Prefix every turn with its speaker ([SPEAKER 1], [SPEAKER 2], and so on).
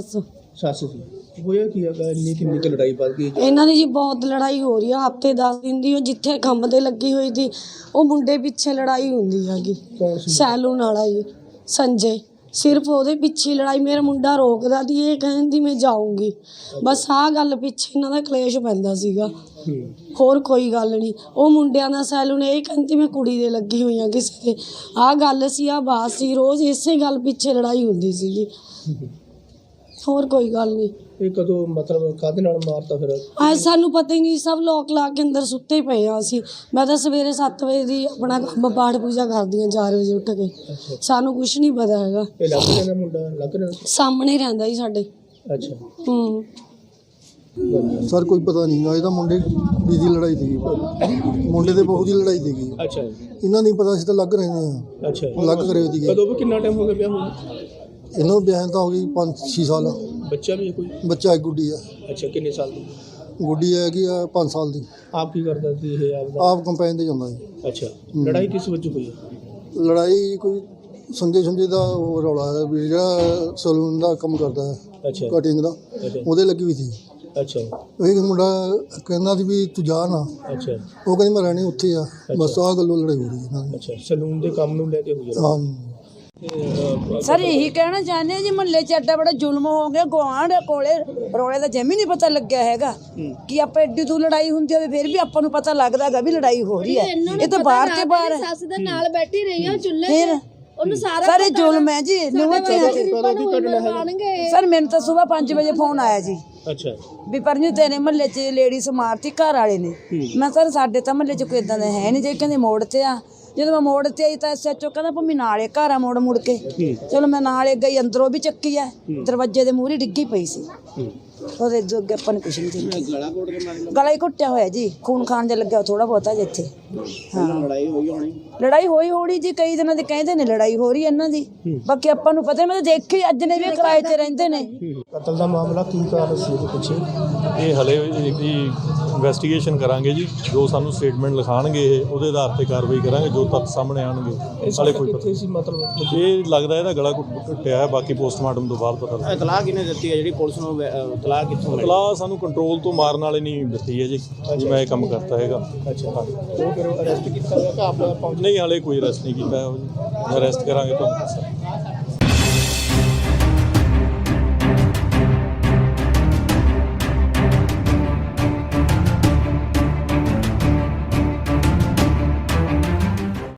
[SPEAKER 1] ਸੱਸ
[SPEAKER 2] ਸੱਸ ਸੀ ਹੋਇਆ ਕੀ ਹੈਗਾ? ਇੰਨੀ ਕਿੰਨੀ ਕੁ ਲੜਾਈ ਵੱਧ ਗਈ
[SPEAKER 1] ਇਹਨਾਂ ਦੀ ਜੀ ਬਹੁਤ ਲੜਾਈ ਹੋ ਰਹੀ ਆ ਹਫ਼ਤੇ 10 ਦਿਨ ਦੀ ਉਹ ਜਿੱਥੇ ਖੰਭ ਤੇ ਲੱਗੀ ਹੋਈ ਸੀ ਉਹ ਮੁੰਡੇ ਪਿੱਛੇ ਲੜਾਈ ਹੁੰਦੀ ਹੈਗੀ।
[SPEAKER 2] ਕੌਣ ਸੀ?
[SPEAKER 1] ਸੈਲੂਨ ਵਾਲਾ ਜੀ ਸੰਜੇ। ਸਿਰਫ ਉਹਦੇ ਪਿੱਛੇ ਲੜਾਈ ਮੇਰਾ ਮੁੰਡਾ ਰੋਕਦਾ ਦੀ ਇਹ ਕਹਿੰਦੀ ਮੈਂ ਜਾਊਂਗੀ। ਬਸ ਆਹ ਗੱਲ ਪਿੱਛੇ ਇਹਨਾਂ ਦਾ ਕਲੇਸ਼ ਪੈਂਦਾ ਸੀਗਾ।
[SPEAKER 2] ਹੂੰ
[SPEAKER 1] ਹੋਰ ਕੋਈ ਗੱਲ ਨਹੀਂ। ਉਹ ਮੁੰਡਿਆਂ ਦਾ ਸੈਲੂਨ ਇਹ ਕਹਿੰਦੀ ਮੈਂ ਕੁੜੀ ਦੇ ਲੱਗੀ ਹੋਈ ਆ ਕਿਸੇ ਦੇ। ਆਹ ਗੱਲ ਸੀ ਆ ਬਾਤ ਸੀ ਰੋਜ਼ ਇਸੇ ਗੱਲ ਪਿੱਛੇ ਲੜਾਈ ਹੁੰਦੀ ਸੀਗੀ। ਹੋਰ ਕੋਈ ਗੱਲ ਨਹੀਂ।
[SPEAKER 2] ਇਹ ਕਦੋਂ ਮਤਲਬ ਕਾਹਦੇ ਨਾਲ ਮਾਰਤਾ ਫਿਰ?
[SPEAKER 1] ਅੱਜ ਸਾਨੂੰ ਪਤਾ ਹੀ ਨਹੀਂ ਸਭ ਲੋਕ ਲਾ ਕੇ ਅੰਦਰ ਸੁੱਤੇ ਪਏ ਆ ਅਸੀਂ। ਮੈਂ ਤਾਂ ਸਵੇਰੇ 7 ਵਜੇ ਦੀ ਆਪਣਾ ਕੰਮ ਪਾਠ ਪੂਜਾ ਕਰਦੀ ਹਾਂ 4 ਵਜੇ ਉੱਠ ਕੇ।
[SPEAKER 2] ਅੱਛਾ।
[SPEAKER 1] ਸਾਨੂੰ ਕੁਝ ਨਹੀਂ ਪਤਾ ਹੈਗਾ।
[SPEAKER 2] ਇਹ ਲੱਗ ਰਿਹਾ ਮੁੰਡਾ? ਲੱਗ ਰਿਹਾ?
[SPEAKER 1] ਸਾਹਮਣੇ ਹੀ ਰਹਿੰਦਾ ਜੀ ਸਾਡੇ।
[SPEAKER 2] ਅੱਛਾ।
[SPEAKER 1] ਹੂੰ।
[SPEAKER 3] ਸਰ ਕੋਈ ਪਤਾ ਨਹੀਂ ਗਾ ਇਹਦਾ ਮੁੰਡੇ ਦੀ ਦੀ ਲੜਾਈ ਸੀਗੀ। ਮੁੰਡੇ ਦੇ ਬਹੂ ਦੀ ਲੜਾਈ ਸੀਗੀ।
[SPEAKER 2] ਅੱਛਾ।
[SPEAKER 3] ਇਹਨਾਂ ਨਹੀਂ ਪਤਾ ਸੀ ਤਾਂ ਲੱਗ ਰਹੇ ਨੇ।
[SPEAKER 2] ਅੱਛਾ।
[SPEAKER 3] ਲੱਗ ਕਰੇ ਸੀਗੇ।
[SPEAKER 2] ਕਦੋਂ ਵੀ ਕਿੰਨਾ ਟਾਈਮ ਹੋ ਗਿਆ ਵਿਆਹ ਹੋਏ
[SPEAKER 3] ਇਹਨਾਂ ਨੂੰ ਵਿਆਹ ਤਾਂ ਹੋ ਗਈ 5-6 ਸਾਲ।
[SPEAKER 2] ਬੱਚਾ ਵੀ ਹੈ ਕੋਈ?
[SPEAKER 3] ਬੱਚਾ ਇੱਕ ਗੁੱਡੀ ਹੈ।
[SPEAKER 2] ਅੱਛਾ ਕਿੰਨੇ ਸਾਲ ਦੀ?
[SPEAKER 3] ਗੁੱਡੀ ਹੈਗੀ ਆ 5 ਸਾਲ ਦੀ।
[SPEAKER 2] ਆਪ ਕੀ ਕਰਦਾ ਸੀ ਇਹ ਆਪਦਾ
[SPEAKER 3] ਆਪ ਕੰਪੈਨ ਤੇ ਜਾਂਦਾ ਹੈ
[SPEAKER 2] ਅੱਛਾ ਲੜਾਈ ਕਿਸ ਵਜ੍ਹਾ ਹੋਈ?
[SPEAKER 3] ਲੜਾਈ ਕੋਈ ਸੰਜੇ ਸੰਜੇ ਦਾ ਉਹ ਰੌਲਾ ਹੈ ਵੀ ਜਿਹੜਾ ਸਲੂਨ ਦਾ ਕੰਮ ਕਰਦਾ ਹੈ
[SPEAKER 2] ਅੱਛਾ।
[SPEAKER 3] ਕਟਿੰਗ ਦਾ ਉਹਦੇ ਲੱਗੀ ਵੀ ਸੀ।
[SPEAKER 2] ਅੱਛਾ।
[SPEAKER 3] ਇਹ ਮੁੰਡਾ ਕਹਿੰਦਾ ਸੀ ਵੀ ਤੂੰ ਜਾ ਨਾ।
[SPEAKER 2] ਅੱਛਾ।
[SPEAKER 3] ਉਹ ਕਹਿੰਦੀ ਮੈਂ ਰਹਿਣੀ ਉੱਥੇ ਆ। ਬਸ ਆਹ ਗੱਲੋਂ ਲੜਾਈ ਹੋ ਰਹੀ ਹੈ।
[SPEAKER 2] ਅੱਛਾ ਸਲੂਨ ਦੇ ਕੰਮ ਨੂੰ ਲੈ ਕੇ ਹੋਈ ਹੈ।
[SPEAKER 3] ਹਾਂ
[SPEAKER 4] ਸਰ ਇਹੀ ਕਹਿਣਾ ਚਾਹੁੰਦੇ ਹਾਂ ਜੀ ਮੁਹੱਲੇ 'ਚ ਐਡਾ ਬੜਾ ਜ਼ੁਲਮ ਹੋ ਗਿਆ ਗੁਆਂਢ ਕੋਲੇ ਰੋਲੇ ਦਾ ਜਮੀ ਨਹੀਂ ਪਤਾ ਲੱਗਿਆ ਹੈਗਾ। ਕਿ ਆਪਾਂ ਐਡੀ ਦੂਰ ਲੜਾਈ ਹੁੰਦੀ ਹੋਵੇ ਫਿਰ ਵੀ ਆਪਾਂ ਨੂੰ ਪਤਾ ਲੱਗਦਾ ਹੈਗਾ ਵੀ ਲੜਾਈ ਹੋ ਰਹੀ ਹੈ। ਇਹ ਤਾਂ ਬਾਹਰ ਤੇ ਬਾਹਰ ਹੈ।
[SPEAKER 5] ਸੱਸ ਦੇ ਨਾਲ ਬੈਠੀ ਰਹੀ ਆ ਚੁੱਲ੍ਹੇ ਉਹਨੂੰ ਸਾਰਾ
[SPEAKER 4] ਜ਼ੁਲਮ ਹੈ ਜੀ ਨਿਉਂ ਤੇ ਸਰ ਮੈਨੂੰ ਤਾਂ ਸਵੇਰ 5 ਵਜੇ ਫੋਨ ਆਇਆ ਜੀ।
[SPEAKER 2] ਅੱਛਾ।
[SPEAKER 4] ਵੀ ਪਰਨੂ ਤੇਰੇ ਮਹੱਲੇ 'ਚ ਲੇਡੀਜ਼ ਮਾਰਤੀ ਘਰ ਵਾਲੇ ਨੇ। ਮੈਂ ਸਰ ਸਾਡੇ ਤਾਂ ਮਹੱਲੇ 'ਚ ਕੋਈ ਇਦਾਂ ਦਾ ਹੈ ਨਹੀਂ ਜੇ ਕਹਿੰਦੇ ਮੋੜ ਤੇ ਆ। ਜਦੋਂ ਮੈਂ ਮੋੜ ਤੇ ਆਈ ਤਾਂ ਐਸਐਚਓ ਕਹਿੰਦਾ ਭੰਮੀ ਨਾਲੇ ਘਰ ਆ ਮੋੜ ਮੁੜ ਕੇ। ਚਲੋ ਮੈਂ ਨਾਲੇ ਗਈ ਅੰਦਰੋਂ ਵੀ ਚੱਕੀ ਆ। ਦਰਵਾਜ਼ੇ ਦੇ ਮੂਹਰੇ ਡਿੱਗੀ ਪਈ ਸੀ। ਉਹਦੇ ਜੋ ਅੱਗੇ ਆਪਾਂ ਨੂੰ ਕੁਛ ਨਹੀਂ ਦੇਖਿਆ ਗਲਾ ਘੁੱਟ ਕੇ ਮਾਰੀ ਗਲਾ ਹੀ ਘੁੱਟਿਆ ਹੋਇਆ ਜੀ ਖੂਨ ਖਾਨ ਜਿਹਾ ਲੱਗਿਆ ਥੋੜਾ ਬਹੁਤਾ ਜਿੱਥੇ ਹਾਂ। ਲੜਾਈ ਹੋਈ ਹੋਣੀ। ਲੜਾਈ ਹੋਈ ਹੋਣੀ ਜੀ ਕਈ ਦਿਨਾਂ ਦੇ ਕਹਿੰਦੇ ਨੇ ਲੜਾਈ ਹੋ ਰਹੀ ਹੈ ਇਹਨਾਂ ਦੀ। ਬਾਕੀ ਆਪਾਂ ਨੂੰ ਪਤਾ ਨਹੀਂ, ਮੈਂ ਤਾਂ ਦੇਖੀ ਅੱਜ ਨੇ ਵੀ ਕਿਰਾਏ ਤੇ ਰਹਿੰਦੇ ਨੇ।
[SPEAKER 2] ਕਤਲ ਦਾ ਮਾਮਲਾ ਕੀ ਕਾਰਨ ਸੀ ਇਹਦੇ ਪਿੱਛੇ
[SPEAKER 6] ਇਹ ਹਲੇ ਇਹਦੀ ਇਨਵੈਸਟੀਗੇਸ਼ਨ ਕਰਾਂਗੇ ਜੀ ਜੋ ਸਾਨੂੰ ਸਟੇਟਮੈਂਟ ਲਿਖਾਣਗੇ ਇਹ ਉਹਦੇ ਆਧਾਰ ਤੇ ਕਾਰਵਾਈ ਕਰਾਂਗੇ ਜੋ ਤੱਥ ਸਾਹਮਣੇ ਆਣਗੇ
[SPEAKER 2] ਸਾਲੇ
[SPEAKER 6] ਕੋਈ
[SPEAKER 2] ਕਿੱਥੇ ਸੀ ਮਤਲਬ?
[SPEAKER 6] ਪਤਾ ਇਹ ਲੱਗਦਾ ਇਹਦਾ ਗਲਾ ਘੁੱਟ- ਘੁੱਟਿਆ ਹੈ ਬਾਕੀ ਪੋਸਟਮਾਰਟਮ ਤੋਂ ਬਾਅਦ ਪਤਾ ਲੱਗੇਗਾ
[SPEAKER 7] ਇਤਲਾਹ ਕਿਹਨੇ ਦਿੱਤੀ ਹੈ ਜਿਹੜੀ ਪੁਲਿਸ ਨੂੰ ਇਤਲਾਹ ਕਿੱਥੋਂ ਮਿਲੀ?
[SPEAKER 6] ਇਤਲਾਹ ਸਾਨੂੰ ਕੰਟਰੋਲ ਤੋਂ ਮਾਰਨ ਵਾਲੇ ਨਹੀਂ ਦਿੱਤੀ ਹੈ ਜੀ ਜੀ ਮੈਂ ਇਹ ਕੰਮ ਕਰਤਾ ਹੈਗਾ।
[SPEAKER 2] ਅੱਛਾ। ਉਹ ਫਿਰ ਅਰੈਸਟ ਕੀਤਾ ਗਿਆ ਕਿ ਆਪ ਪਹੁੰਚ
[SPEAKER 6] ਨਹੀਂ ਹਲੇ ਕੋਈ ਅਰੈਸਟ ਨਹੀਂ ਕੀਤਾ ਹੈ ਅਰੈਸਟ ਕਰਾਂਗੇ ਤੁਹਾਨੂੰ ਦੱਸਾਂਗੇ।